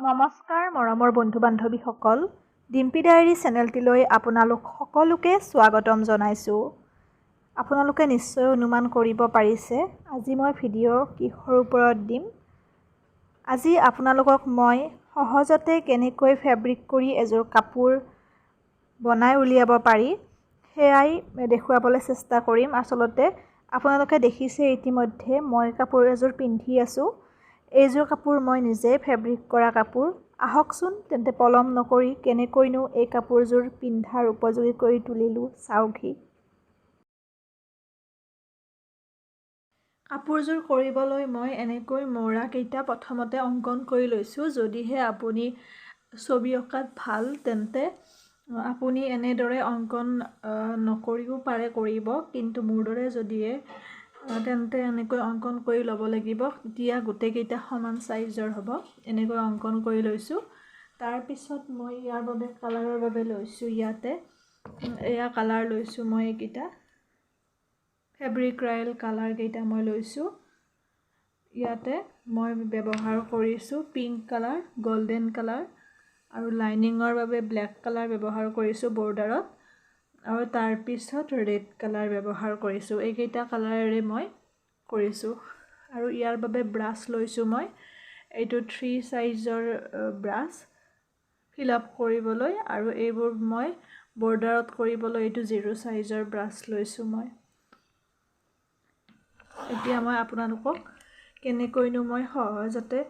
নমস্কাৰ মৰমৰ বন্ধু বান্ধৱীসকল ডিম্পী ডায়েৰী চেনেলটিলৈ আপোনালোক সকলোকে স্বাগতম জনাইছোঁ। আপোনালোকে নিশ্চয় অনুমান কৰিব পাৰিছে আজি মই ভিডিঅ' কিহৰ ওপৰত দিম? আজি আপোনালোকক মই সহজতে কেনেকৈ ফেব্ৰিক কৰি এযোৰ কাপোৰ বনাই উলিয়াব পাৰি সেয়াই দেখুৱাবলৈ চেষ্টা কৰিম। আচলতে আপোনালোকে দেখিছে ইতিমধ্যে মই কাপোৰ এযোৰ পিন্ধি আছোঁ। এইযোৰ কাপোৰ মই নিজে ফেব্ৰিক কৰা কাপোৰ। আহকচোন তেন্তে পলম নকৰি কেনেকৈনো এই কাপোৰযোৰ পিন্ধাৰ উপযোগী কৰি তুলিলোঁ চাওকহি কাপোৰযোৰ কৰিবলৈ মই এনেকৈ মৌৰাকেইটা প্ৰথমতে অংকন কৰি লৈছোঁ। যদিহে আপুনি ছবি অঁকাত ভাল তেন্তে আপুনি এনেদৰে অংকন নকৰিও পাৰে কৰিব। কিন্তু মোৰ দৰে যদিহে তেন্তে এনেকৈ অংকন কৰি ল'ব লাগিব। তেতিয়া গোটেইকেইটা সমান চাইজৰ হ'ব। এনেকৈ অংকন কৰি লৈছোঁ। তাৰপিছত মই ইয়াৰ বাবে কালাৰৰ বাবে লৈছোঁ ইয়াতে। এয়া কালাৰ লৈছোঁ মই এইকেইটা। ফেব্ৰিক ৰায়েল কালাৰকেইটা মই লৈছোঁ। ইয়াতে মই ব্যৱহাৰ কৰিছোঁ পিংক কালাৰ গল্ডেন কালাৰ আৰু লাইনিঙৰ বাবে ব্লেক কালাৰ ব্যৱহাৰ কৰিছোঁ বৰ্ডাৰত আৰু তাৰপিছত ৰেড কালাৰ ব্যৱহাৰ কৰিছোঁ। এইকেইটা কালাৰেৰে মই কৰিছোঁ। আৰু ইয়াৰ বাবে ব্ৰাছ লৈছোঁ মই। এইটো থ্ৰী চাইজৰ ব্ৰাছ ফিল আপ কৰিবলৈ আৰু এইবোৰ মই বৰ্ডাৰত কৰিবলৈ এইটো জিৰ' চাইজৰ ব্ৰাছ লৈছোঁ মই। এতিয়া মই আপোনালোকক কেনেকৈনো মই সহজতে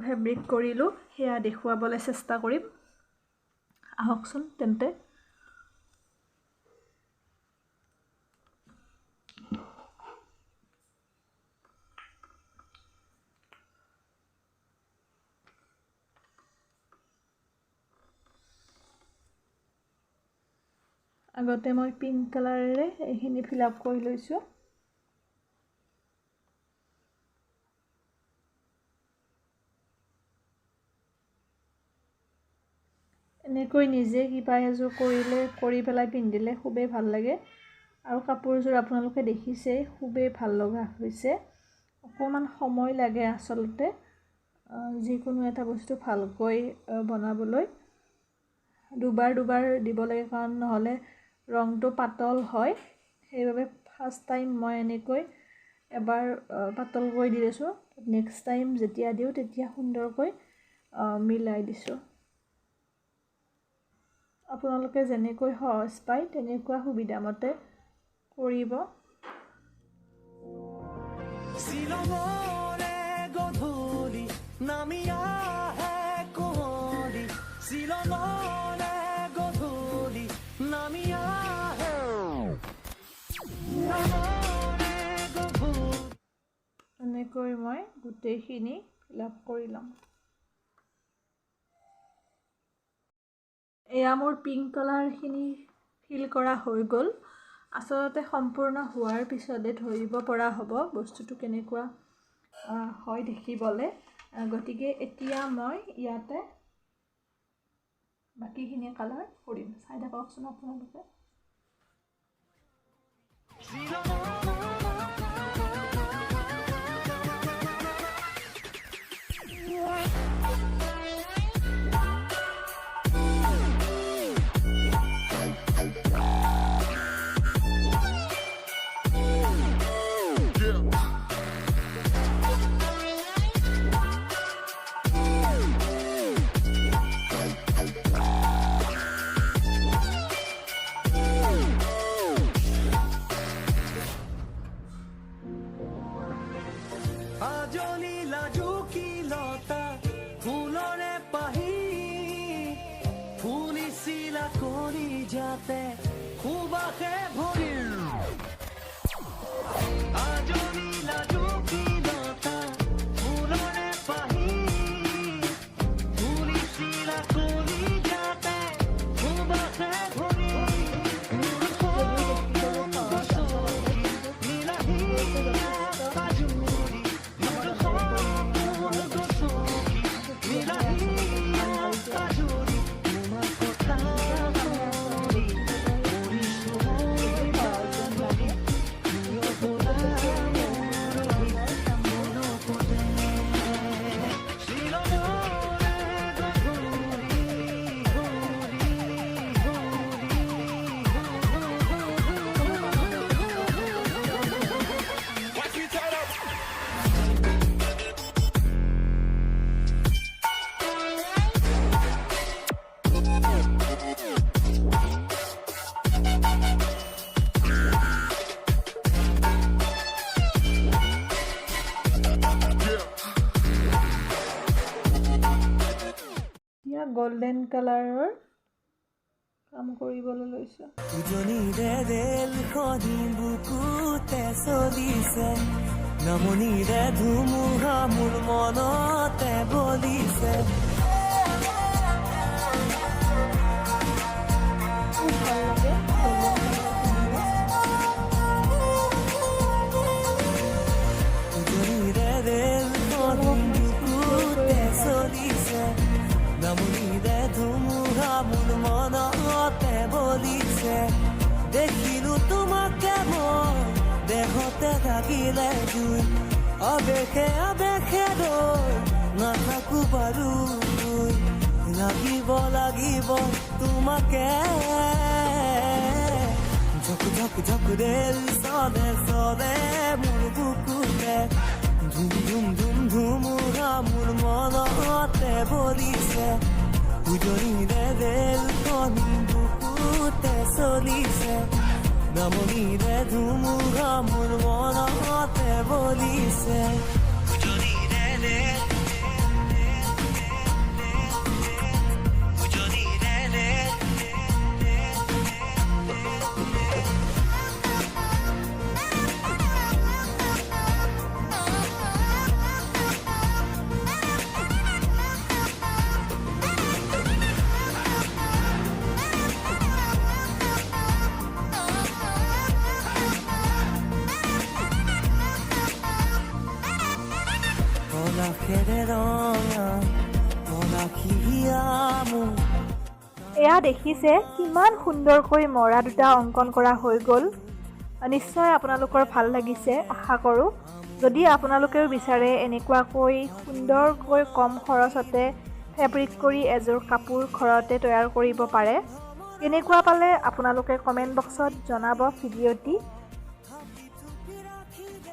ফেব্ৰিক কৰিলোঁ সেয়া দেখুৱাবলৈ চেষ্টা কৰিম। আহকচোন তেন্তে। আগতে মই পিংক কালাৰেৰে এইখিনি ফিল আপ কৰি লৈছোঁ। এনেকৈ নিজে কিবা এযোৰ কৰিলে কৰি পেলাই পিন্ধিলে খুবেই ভাল লাগে। আৰু কাপোৰযোৰ আপোনালোকে দেখিছেই খুবেই ভাল লগা হৈছে। অকণমান সময় লাগে আচলতে যিকোনো এটা বস্তু ভালকৈ বনাবলৈ। দুবাৰ দুবাৰ দিব লাগে কাৰণ নহ'লে ৰংটো পাতল হয়। সেইবাবে ফাৰ্ষ্ট টাইম মই এনেকৈ এবাৰ পাতল কৰি দি দিছোঁ নেক্সট টাইম যেতিয়া দিওঁ তেতিয়া সুন্দৰকৈ মিলাই দিছোঁ। আপোনালোকে যেনেকৈ সহজ পায় তেনেকুৱা সুবিধামতে কৰিব। গধূলি নামি এনেকৈ মই গোটেইখিনি ফিল আপ কৰি ল'ম। এয়া মোৰ পিংক কালাৰখিনি ফিল কৰা হৈ গ'ল। আচলতে সম্পূৰ্ণ হোৱাৰ পিছতে ধৰিব পৰা হ'ব বস্তুটো কেনেকুৱা হয় দেখিবলৈ। গতিকে এতিয়া মই ইয়াতে বাকীখিনি কালাৰ কৰিম। চাই থাককচোন আপোনালোকে। সজনি লাজুকি লতা ফুলৰে পাহি ফুলিছিলা কৰি যাতে গল্ডেন কালাৰৰ কাম কৰিবলৈ লৈছোঁ। উজনিৰে ৰেলখনি বুকুতে চলিছে। নামনিৰে ধুমুহা মোৰ মনতে বলিছে। মোৰ মনতে বলিছে দেখিলো তোমাকে মই দেহতে থাকিলে জুই আবেশে আবেশে ৰৈ নাথাকো বাৰু লাগিব লাগিব তোমাকে। ঝক ঝক ঝক ৰেল চলে চলে মোৰ বুকুতে। ধুম ধুম ধুম ধুমুহা মোৰ মনতে বলিছে। উজনিৰে রমণী রে ধুমুরা মুর মন বলিছে। এয়া দেখিছে কিমান সুন্দৰকৈ মৰা দুটা অংকন কৰা হৈ গ'ল। নিশ্চয় আপোনালোকৰ ভাল লাগিছে আশা কৰোঁ। যদি আপোনালোকেও বিচাৰে এনেকুৱাকৈ সুন্দৰকৈ কম খৰচতে ফেব্ৰিক কৰি এযোৰ কাপোৰ ঘৰতে তৈয়াৰ কৰিব পাৰে কেনেকুৱা পালে আপোনালোকে কমেণ্ট বক্সত জনাব ভিডিঅ'টি।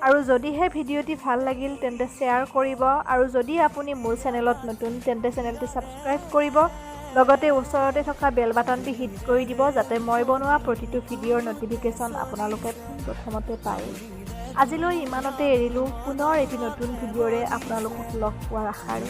আৰু যদিহে ভিডিঅ'টি ভাল লাগিল তেন্তে শ্বেয়াৰ কৰিব। আৰু যদি আপুনি মোৰ চেনেলত নতুন তেন্তে চেনেলটি ছাবস্ক্ৰাইব কৰিব। লগতে ওচৰতে থকা বেল বাটনটি হিট কৰি দিব যাতে মই বনোৱা প্ৰতিটো ভিডিঅ'ৰ ন'টিফিকেশ্যন আপোনালোকে প্ৰথমতে পায়। আজিলৈ ইমানতে এৰিলোঁ। পুনৰ এটি নতুন ভিডিঅ'ৰে আপোনালোকক লগ পোৱাৰ আশাৰে